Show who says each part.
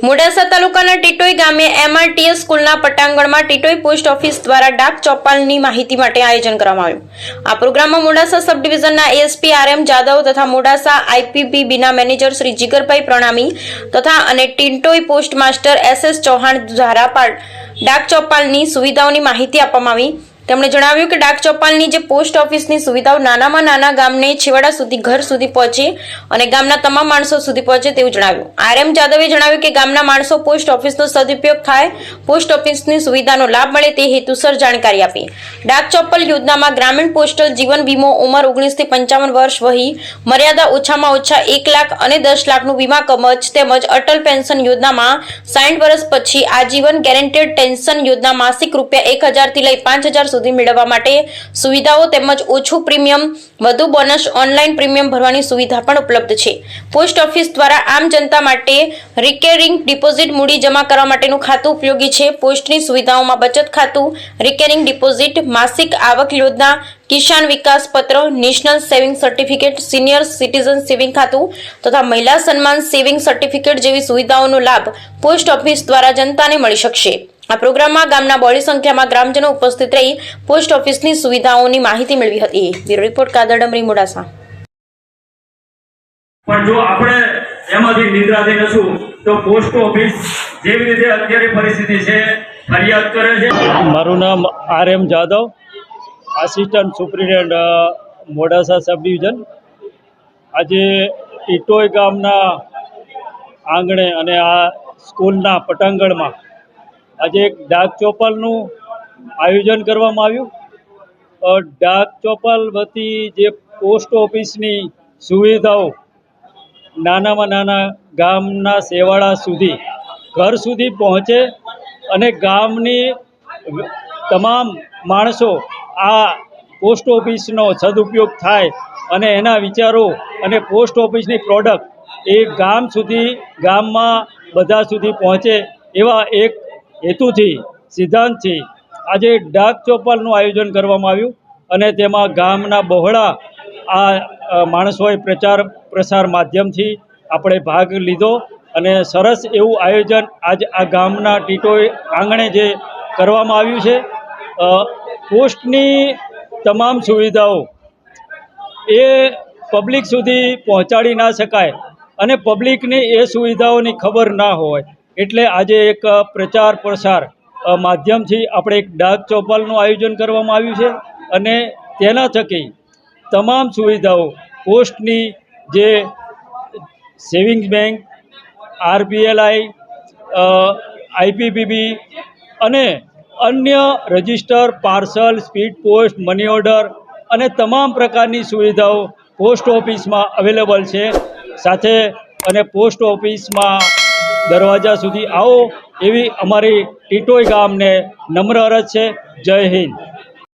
Speaker 1: મોડાસા તાલુકાના ટીટોઈ ગામે એમઆરટીએસ સ્કૂલના પટાંગણમાં ટીટોઈ પોસ્ટ ઓફિસ દ્વારા ડાક ચોપાલની માહિતી માટે આયોજન કરવામાં આવ્યું. આ પ્રોગ્રામમાં મોડાસા સબ ડિવિઝનના એએસપી આર એમ જાદવ તથા મોડાસા આઈપીપીબીના મેનેજર શ્રી જીગરભાઈ પ્રણામી તથા અને Titoi post master S S Chauhan દ્વારા ડાક ચોપાલની સુવિધાઓની માહિતી આપવામાં આવી. તેમણે જણાવ્યું કે ડાક ચોપાલની જે પોસ્ટ ઓફિસની સુવિધાઓ નાનામાં નાના ગામને છેવાડા સુધી ઘર સુધી પહોંચે અને ગામના તમામ માણસો સુધી પહોંચે તેવું જણાવ્યું. આર એમ જાદવે જણાવ્યું કે ગામના માણસો પોસ્ટ ઓફિસનો સદુપયોગ થાય, પોસ્ટ ઓફિસની સુવિધાનો લાભ મળે તે હેતુસર જાણકારી આપી. ડાક ચોપલ યોજનામાં ગ્રામીણ પોસ્ટલ જીવન વીમો ઉંમર ઓગણીસથી પંચાવન વર્ષ વહી, મર્યાદા ઓછામાં ઓછા એક લાખ અને દસ લાખનું વીમા કમજ તેમજ અટલ પેન્શન યોજનામાં સાઠ વર્ષ પછી આજીવન ગેરંટેડ પેન્શન યોજના માસિક રૂપિયા એક હજારથી લઈ પાંચ હજાર સુધી મેળવવા માટે સુવિધાઓ તેમજ ઓછું પ્રીમિયમ, વધુ બોનસ, ઓનલાઈન પ્રીમિયમ ભરવાની સુવિધા પણ ઉપલબ્ધ છે. પોસ્ટ ઓફિસ દ્વારા આમ જનતા માટે રિકેરિંગ ડિપોઝિટ મૂડી જમા કરવા માટેનું ખાતું ઉપયોગી છે. પોસ્ટની સુવિધાઓમાં બચત ખાતું, રિકેરિંગ ડિપોઝિટ, માસિક આવક યોજના, Kisan Vikas Patra, national saving certificate, senior citizen saving ખાતું તથા મહિલા સન્માન સેવિંગ સર્ટિફિકેટ જેવી સુવિધાઓનો લાભ પોસ્ટ ઓફિસ દ્વારા જનતાને મળી શકશે. આ પ્રોગ્રામમાં ગામના બહોળી સંખ્યામાં ગ્રામજનો ઉપસ્થિત રહી પોસ્ટ ઓફિસની સુવિધાઓની માહિતી મેળવી હતી. Bureau report Kadar Damri Modasa.
Speaker 2: પણ જો આપણે એમાંથી નિદ્રાથી નશું તો પોસ્ટ ઓફિસ જેવી રીતે અત્યારે પરિસ્થિતિ છે ફરિયાદ કરે છે.
Speaker 3: મારું નામ R M Jadav assistant superintendent Modasa sub division આજે ઇટોય ગામના આંગણે અને આ સ્કૂલના પટાંગણમાં આજે એક ડાક ચોપાલનું આયોજન કરવામાં આવ્યું. ડાક ચોપાલ વતી જે પોસ્ટ ઓફિસની સુવિધાઓ નાનામાં નાના ગામના સેવાળા સુધી, ઘર સુધી પહોંચે અને ગામની તમામ માણસો આ પોસ્ટ ઓફિસનો સદુપયોગ થાય અને એના વિચારો અને પોસ્ટ ઓફિસની પ્રોડક્ટ એ ગામ સુધી, ગામમાં બધા સુધી પહોંચે એવા એક હેતુથી, સિદ્ધાંતથી આજે ડાક ચોપાલનું આયોજન કરવામાં આવ્યું અને તેમાં ગામના બહોળા આ માણસોએ પ્રચાર પ્રસાર માધ્યમથી આપણે ભાગ લીધો અને સરસ એવું આયોજન આજ આ ગામના ટીટોએ આંગણે જે કરવામાં આવ્યું છે. પોસ્ટની તમામ સુવિધાઓ એ પબ્લિક સુધી પહોંચાડી ના શકાય અને પબ્લિકને એ સુવિધાઓની ખબર ના હોય. એટલે આજે એક પ્રચાર પ્રસાર માધ્યમથી આપણે એક ડાક ચોપાલનું આયોજન કરવામાં આવ્યું છે અને તેના થકી તમામ સુવિધાઓ, પોસ્ટની જે સેવિંગ્સ બેંક, આરબીએલઆઈ આઈપીપીબી અને અન્ય register, parcel, speed post, money order અને તમામ પ્રકારની સુવિધાઓ પોસ્ટ ઓફિસમાં અવેલેબલ છે. સાથે અને પોસ્ટ ઓફિસમાં દરવાજા સુધી આવો એવી અમારી ટીટોઈ ગામને નમ્ર અરજ છે. જય હિન્દ.